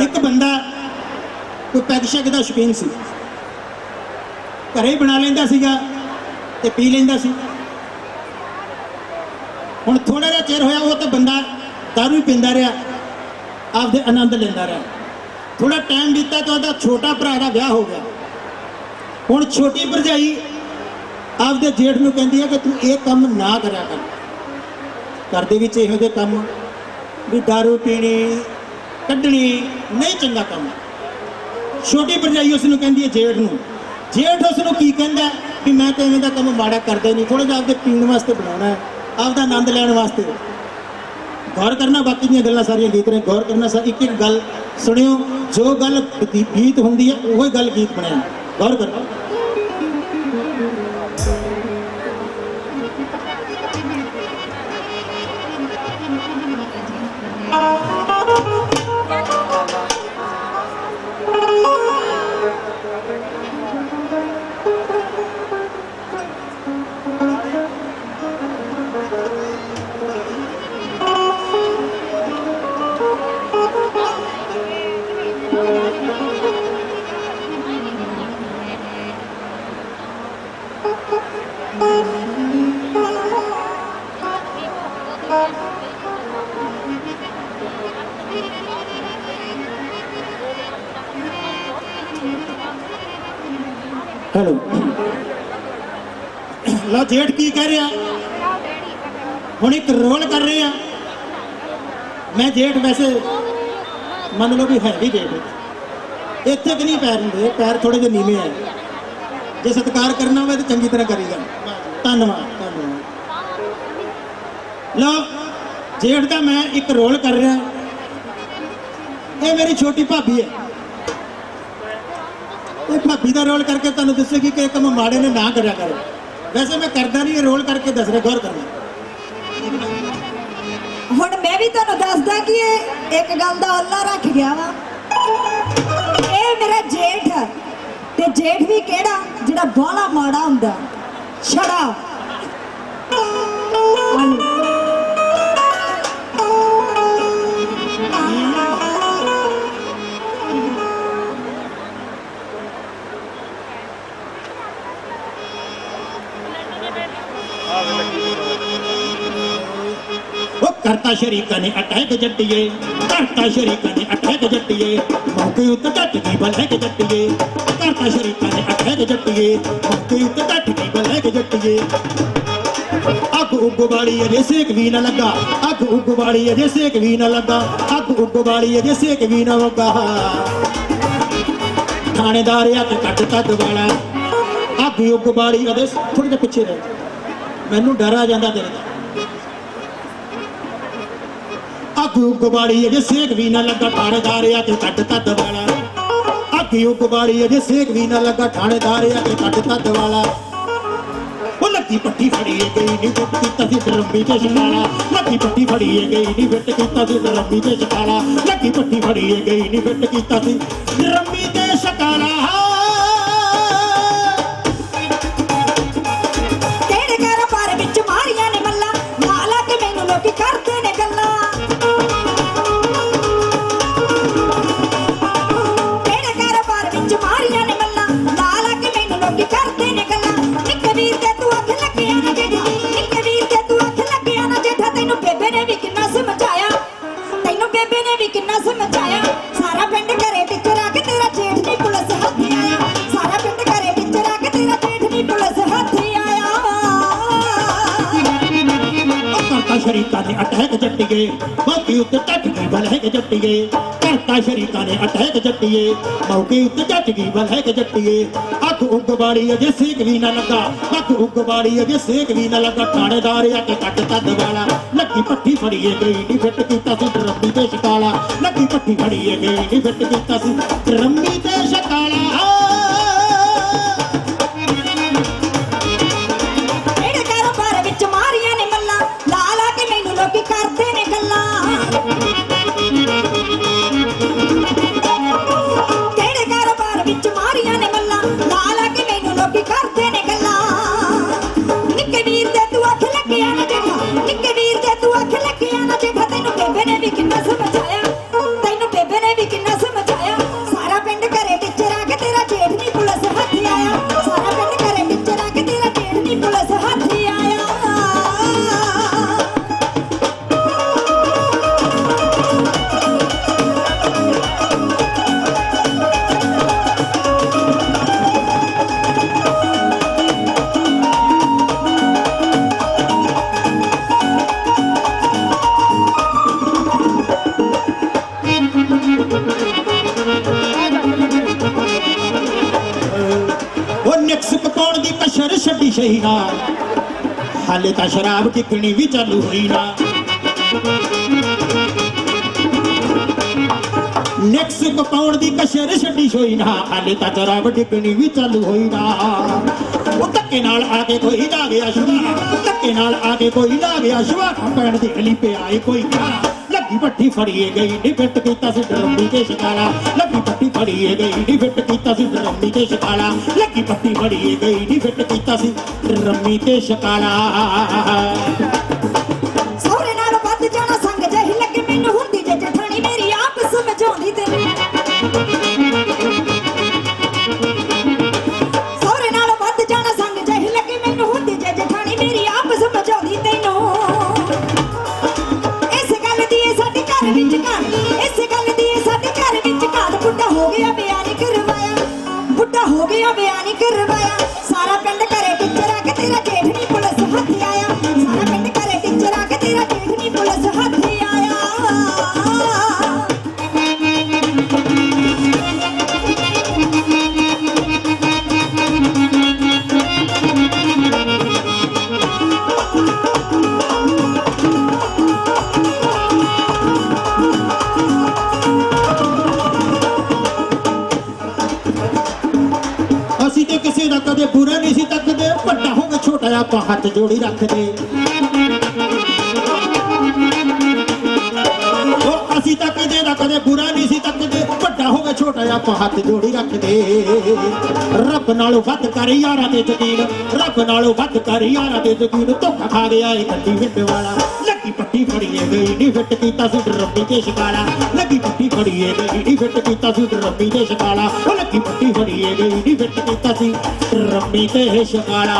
ਇੱਕ ਬੰਦਾ ਕੋਈ ਪੈਗ ਸ਼ੈਗ ਦਾ ਸ਼ੌਕੀਨ ਸੀ। ਘਰੇ ਹੀ ਬਣਾ ਲੈਂਦਾ ਸੀਗਾ ਤੇ ਪੀ ਲੈਂਦਾ ਸੀ। ਹੁਣ ਥੋੜਾ ਜਿਹਾ ਚਿਰ ਹੋਇਆ, ਉਹ ਤਾਂ ਬੰਦਾ ਦਾਰੂ ਹੀ ਪੀਂਦਾ ਰਿਹਾ, ਆਪਦੇ ਆਨੰਦ ਲੈਂਦਾ ਰਿਹਾ। ਥੋੜਾ ਟਾਈਮ ਬੀਤਾ ਤਾਂ ਉਹਦਾ ਛੋਟਾ ਭਰਾ ਦਾ ਵਿਆਹ ਹੋ ਗਿਆ। ਹੁਣ ਛੋਟੀ ਭਰਜਾਈ ਆਪਦੇ ਜੇਠ ਨੂੰ ਕਹਿੰਦੀ ਹੈ ਕਿ ਤੂੰ ਇਹ ਕੰਮ ਨਾ ਕਰਿਆ ਕਰ। ਘਰ ਦੇ ਵਿੱਚ ਇਹੋ ਜਿਹੇ ਕੰਮ ਵੀ ਦਾਰੂ ਪੀਣੀ ਕੱਢਣੀ ਨਹੀਂ ਚੰਗਾ ਕੰਮ ਛੋਟੀ ਭਰਜਾਈ ਉਸ ਨੂੰ ਕਹਿੰਦੀ ਹੈ ਜੇਠ ਨੂੰ ਜੇਠ ਉਸ ਨੂੰ ਕੀ ਕਹਿੰਦਾ ਵੀ ਮੈਂ ਤਾਂ ਐਵੇਂ ਦਾ ਕੰਮ ਮਾੜਾ ਕਰਦਾ ਨਹੀਂ ਥੋੜਾ ਜਿਹਾ ਆਪਦੇ ਪੀਣ ਵਾਸਤੇ ਬਣਾਉਣਾ ਹੈ ਆਪਦਾ ਆਨੰਦ ਲੈਣ ਵਾਸਤੇ ਗੌਰ ਕਰਨਾ ਬਾਕੀ ਦੀਆਂ ਗੱਲਾਂ ਸਾਰੀਆਂ ਗੀਤ ਨੇ ਗੌਰ ਕਰਨਾ ਸਾ ਇੱਕ ਇੱਕ ਗੱਲ ਸੁਣਿਓ ਜੋ ਗੱਲ ਬਤੀ- ਗੀਤ ਹੁੰਦੀ ਹੈ ਉਹੀ ਗੱਲ ਗੀਤ ਬਣਿਆ ਗੌਰ ਕਰਨਾ ਹੈਲੋ ਲਓ ਜੇਠ ਕੀ ਕਹਿ ਰਿਹਾ? ਹੁਣ ਇੱਕ ਰੋਲ ਕਰ ਰਹੇ ਆ। ਮੈਂ ਜੇਠ ਵੈਸੇ ਮੰਨ ਲਓ ਵੀ ਹੈ ਵੀ ਜੇਠ ਇੱਥੇ ਕਿ ਨਹੀਂ ਪੈਰ ਹੁੰਦੇ, ਪੈਰ ਥੋੜੇ ਜਿਹੇ ਨੀਵੇਂ ਆ। ਜੇ ਸਤਿਕਾਰ ਕਰਨਾ ਹੋਵੇ ਤਾਂ ਚੰਗੀ ਤਰ੍ਹਾਂ ਕਰੀਦਾ ਧੰਨਵਾਦ ਧੰਨਵਾਦ। ਲਓ, ਜੇਠ ਦਾ ਮੈਂ ਇੱਕ ਰੋਲ ਕਰ ਰਿਹਾ। ਇਹ ਮੇਰੀ ਛੋਟੀ ਭਾਬੀ ਹੈ। ਇਹ ਭਾਬੀ ਦਾ ਰੋਲ ਕਰਕੇ ਤੁਹਾਨੂੰ ਦੱਸੇਗੀ ਕਿ ਕੰਮ ਮਾੜੇ ਨੇ ਨਾ ਕਰਿਆ ਕਰੋ। ਵੈਸੇ ਮੈਂ ਕਰਦਾ ਨਹੀਂ, ਇਹ ਰੋਲ ਕਰਕੇ ਦੱਸ ਰਿਹਾ, ਗੌਰ ਕਰਨਾ। ਹੁਣ ਮੈਂ ਵੀ ਤੁਹਾਨੂੰ ਦੱਸਦਾ ਕਿ ਇਹ ਇੱਕ ਗੱਲ ਦਾ ਅੱਲਾ ਰੱਖ ਗਿਆ ਵਾ। ਇਹ ਮੇਰਾ ਜੇਠ ਤੇ ਜੇਠ ਵੀ ਕਿਹੜਾ? ਜਿਹੜਾ ਬਾਲਾ ਮਾੜਾ ਹੁੰਦਾ। ਛੜਾ ਉਹ ਕਰਤਾ ਸ਼ਰੀਕਾਂ ਨੇ ਅਟੈਕ ਜੱਟੀਏ, ਕਰਤਾ ਸ਼ਰੀਕਾਂ ਨੇ ਅਟੈਕ ਜੱਟੀਏ, ਮੌਕੇ ਉੱਤੇ ਡੱਟ ਗਈ ਬੱਲੇ ਕੇ ਜੱਟੀਏ, ਕਰਤਾ ਸ਼ਰੀਕਾਂ ਨੇ ਅਟੈਕ ਜੱਟੀਏ, ਮੌਕੇ ਉੱਤੇ ਡੱਟ ਅੱਗ ਉੱਗ ਵਾਲੀ ਅਜੇ ਸੇਕ ਵੀ ਨਾ ਲੱਗਾ। ਅੱਗ ਉੱਗ ਵਾਲੀ ਅਜੇ ਸੇਕ ਵੀ ਨਾ ਲੱਗਾ। ਅੱਗ ਉੱਗ ਵਾਲੀ ਅਜੇ ਸੇਕ ਵੀ ਨਾ ਲੱਗਾ ਥਾਣੇਦਾਰ ਆ ਕੱਟ ਤਾ ਦਵਾਲਾ ਅੱਗ ਉੱਗ ਵਾਲੀ ਅਜੇ ਥੋੜੇ ਜਿਹਾ ਪਿੱਛੇ ਰਹਿ ਮੈਨੂੰ ਡਰ ਆ ਜਾਂਦਾ ਤੇਰੇ ਤੋਂ ਅੱਗ ਉੱਗ ਵਾਲੀ ਅਜੇ ਸੇਕ ਵੀ ਨਾ ਲੱਗਾ। ਥਾਣੇਦਾਰ ਆ ਕੱਟ ਤਾ ਵਾਲਾ। ਅੱਗ ਉੱਗ ਵਾਲੀ ਅਜੇ ਸੇਕ ਵੀ ਨਾ ਲੱਗਾ। ਥਾਣੇਦਾਰ ਆ ਕੱਟ ਤਾ ਵਾਲਾ। ਉਹ ਲੱਗੀ ਪੱਟੀ ਫੜੀਏ ਗਈ ਨਹੀਂ ਵਿੱਟ ਕੀਤਾ ਸੀ ਦਰੰਬੀ ਤੇ ਸ਼ਕਾਲਾ ਲੱਗੀ ਪੱਟੀ ਫੜੀਏ ਗਈ ਨਹੀਂ ਵਿੱਟ ਕੀਤਾ ਸੀ ਦਰੰਬੀ ਤੇ ਸ਼ਕਾਲਾ ਲੱਗੀ ਪੱਟੀ ਫੜੀਏ ਗਈ ਨਹੀਂ ਵਿੱਟ ਕੀਤਾ ਸੀ ਦਰੰਬੀ ਤੇ ਸ਼ਕਾਲਾ ਸ਼ਰੀਕਾਂ ਨੇ ਅਟੈਕ ਜੱਟੀਏ ਮੌਕੇ ਉੱਤੇ ਟੱਟ ਗਈ ਬਲ ਜੱਟੀਏ ਕਰਤਾ ਸ਼ਰੀਕਾਂ ਨੇ ਅਟੈਕ ਜੱਟੀਏ ਮੌਕੇ ਉੱਤੇ ਟੱਟ ਗਈ ਬਲ ਜੱਟੀਏ ਅੱਖ ਉੱਗ ਵਾਲੀ ਅਜੇ ਸੇਕ ਵੀ ਨਾ ਲੱਗਾ ਅੱਖ ਉੱਗ ਵਾਲੀ ਅਜੇ ਸੇਕ ਵੀ ਨਾ ਲੱਗਾ ਥਾਣੇਦਾਰ ਆ ਕੇ ਕੱਟ ਤਾ ਦਵਾਲਾ ਲੱਗੀ ਪੱਠੀ ਫੜੀਏ ਗਈ ਨਹੀਂ ਫਿੱਟ ਕੀਤਾ ਸੀ ਡਰੰਮੀ ਤੇ ਸ਼ਕਾਲਾ ਲੱਗੀ ਪੱਠੀ ਫੜੀਏ ਗਈ ਨਹੀਂ ਫਿੱਟ ਕੀਤਾ ਸੀ ਡਰਮੀ ਤੇ ਸ਼ਕਾਲਾ ਸ਼ਹੀ ਨਾ। ਹਾਲੇ ਤਾਂ ਸ਼ਰਾਬ ਕਿਕਣੀ ਵੀ ਚਾਲੂ ਹੋਈ ਨਾ। ਨੈਕਸ ਕਪਾਉਣ ਦੀ ਕਸ਼ਰ ਛੱਡੀ ਹੋਈ ਨਾ। ਹਾਲੇ ਤਾਂ ਸ਼ਰਾਬ ਕਿਕਣੀ ਵੀ ਚਾਲੂ ਹੋਈ ਨਾ। ਉਹ ਧੱਕੇ ਨਾਲ ਆ ਕੇ ਕੋਈ ਲਾ ਗਿਆ ਸ਼ੁਆ ਧੱਕੇ ਨਾਲ ਆ ਕੇ ਕੋਈ ਲਾ ਗਿਆ ਸ਼ੁਆ ਪੈਣ ਦੇ ਗਲੀ ਪਿਆਏ ਕੋਈ ਕਾ ਲੱਗੀ ਪੱਟੀ ਫੜੀਏ ਗਈ, ਨੀ ਫਿੱਟ ਕੀਤਾ ਸੀ ਡਰਮੀ ਤੇ ਸ਼ਿਕਾਲਾ ਲੱਗੀ ਪੱਟੀ ਫੜੀਏ ਗਈ, ਨੀ ਫਿੱਟ ਕੀਤਾ ਸੀ ਡਰਮੀ ਤੇ ਸ਼ਿਕਾਲਾ ਲੱਗੀ ਪੱਟੀ ਫੜੀਏ ਗਈ, ਨੀ ਫਿੱਟ ਕੀਤਾ ਸੀ ਡਰਮੀ ਤੇ ਸ਼ਿਕਾਲਾ ਸਹੁਰੇ ਨਾਲ ਵੱਧ ਜਾਣਾ ਸੰਗ ਜਹੀ ਲੱਗੇ, ਮੈਨੂੰ ਹੁੰਦੀ ਜੇ ਜਠਾਣੀ ਮੇਰੀ ਆਪ ਸਮਝਾਉਂਦੀ ਤੈਨੂੰ ਸਹੁਰੇ ਨਾਲ ਤੇਰਾ ਜੇਠ ਪੁਲਿਸ ਹੱਥ ਆਇਆ। ਅਸੀਂ ਤੇ ਕਿਸੇ ਦਾ ਕਦੇ ਬੁਰਾ ਨਹੀਂ ਸੀ ਤੱਕਦੇ, ਵੱਡਾ ਹੋਵੇ ਛੋਟਾ ਆਪਾਂ ਹੱਥ ਜੋੜੀ ਰੱਖਦੇ। ਕਦੇ ਬੁਰਾ ਨਹੀਂ ਸੀ ਤੱਕਦੇ। ਵੱਡਾ ਹੋਵੇ ਛੋਟਾ ਆਪਾਂ ਹੱਥ ਜੋੜੀ ਰੱਖਦੇ। ਰੱਬ ਨਾਲੋਂ ਵੱਧ ਕਰ ਯਾਰਾਂ ਤੇ ਯਕੀਨ। ਰੱਬ ਨਾਲੋਂ ਵੱਧ ਕਰ ਯਾਰਾਂ ਤੇ ਯਕੀਨ। ਧੋਖਾ ਖਾ ਗਿਆ ਏ ਗੱਡੀ ਵਿੰਡ ਵਾਲਾ। ਲੱਗੀ ਪੱਟੀ ਫੜੀਏ ਗਈ ਨਹੀਂ ਫਿੱਟ ਕੀਤਾ ਸੀ ਡਰਮੀ ਤੇ ਸ਼ਿਕਾਲਾ ਲੱਗੀ ਪੱਟੀ ਫੜੀਏ ਗਈ ਨਹੀਂ ਫਿੱਟ ਕੀਤਾ ਸੀ ਰੱਬੀ ਤੇ ਸ਼ਿਕਾਲਾ ਉਹ ਲੱਗੀ ਪੱਟੀ ਫੜੀਏ ਗਈ ਨਹੀਂ ਫਿੱਟ ਕੀਤਾ ਸੀ ਰੱਬੀ ਤੇ ਸ਼ਿਕਾਲਾ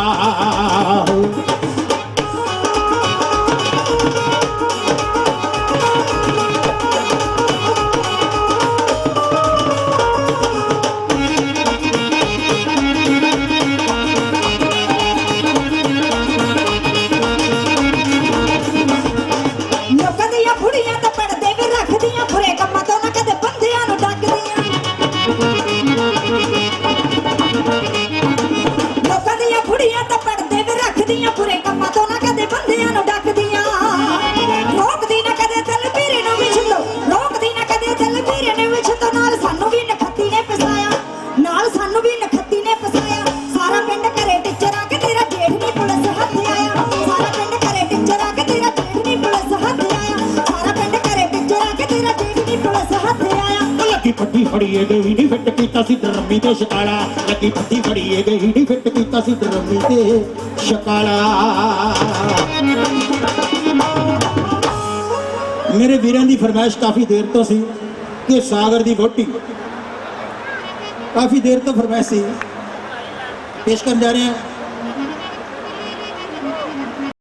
ਉਹ ਲੱਗੀ ਫੜੀਏ ਗਈ ਨਹੀਂ ਫਿੱਟ ਕੀਤਾ ਸੀ ਡਰਮੀ ਤੇ ਸ਼ਕਾਲਾ ਲੱਗੀ ਪੱਟੀ ਫੜੀਏ ਗਈ ਨਹੀਂ ਫਿੱਟ ਕੀਤਾ ਸੀ ਡਰਮੀ ਤੇ ਸ਼ਕਾਲਾ ਮੇਰੇ ਵੀਰਾਂ ਦੀ ਫਰਮਾਇਸ਼ ਕਾਫੀ ਦੇਰ ਤੋਂ ਸੀ ਕਿ ਸਾਗਰ ਦੀ ਵੋਟੀ ਕਾਫੀ ਦੇਰ ਤੋਂ ਫਰਮਾਇਸ਼ ਸੀ। ਪੇਸ਼ ਕਰਨ ਜਾ ਰਹੇ ਹਾਂ।